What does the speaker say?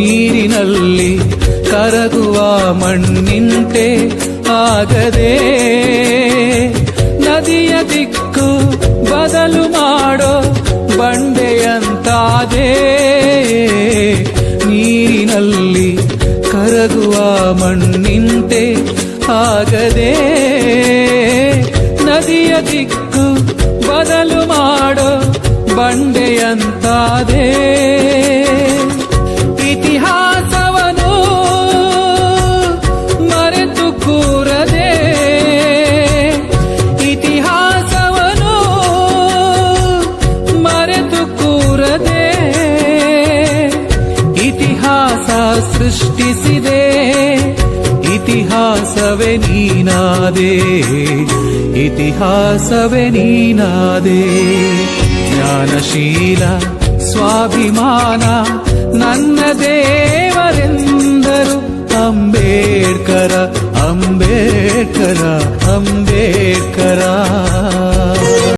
ನೀರಿನಲ್ಲಿ ಕರಗುವ ಮಣ್ಣಿಂತೆ ಆಗದೆ ನದಿಯ ದಿಕ್ಕು ಬದಲು ಮಾಡೋ ಬಂಡೆಯಂತಾದೆ. ನೀರಿನಲ್ಲಿ ಕರಗುವ ಮಣ್ಣಿಂತೆ ಆಗದೆ ನದಿಯ ದಿಕ್ಕು ಬದಲು ಮಾಡೋ ಬಂಡೆಯಂತಾದೆ. ಮರೆತು ಕೂರದೆ ಇತಿಹಾಸ ಸೃಷ್ಟಿಸಿದೆ. ಇತಿಹಾಸವೇ ನೀನಾದೆ. ಇತಿಹಾಸವೇ ನೀನಾದೆ. ಜ್ಞಾನಶೀಲ ಸ್ವಾಭಿಮಾನ ನನ್ನ ದೇವರೆಂದರು. ಅಂಬೇಡ್ಕರ ಅಂಬೇಡ್ಕರ ಅಂಬೇಡ್ಕರ.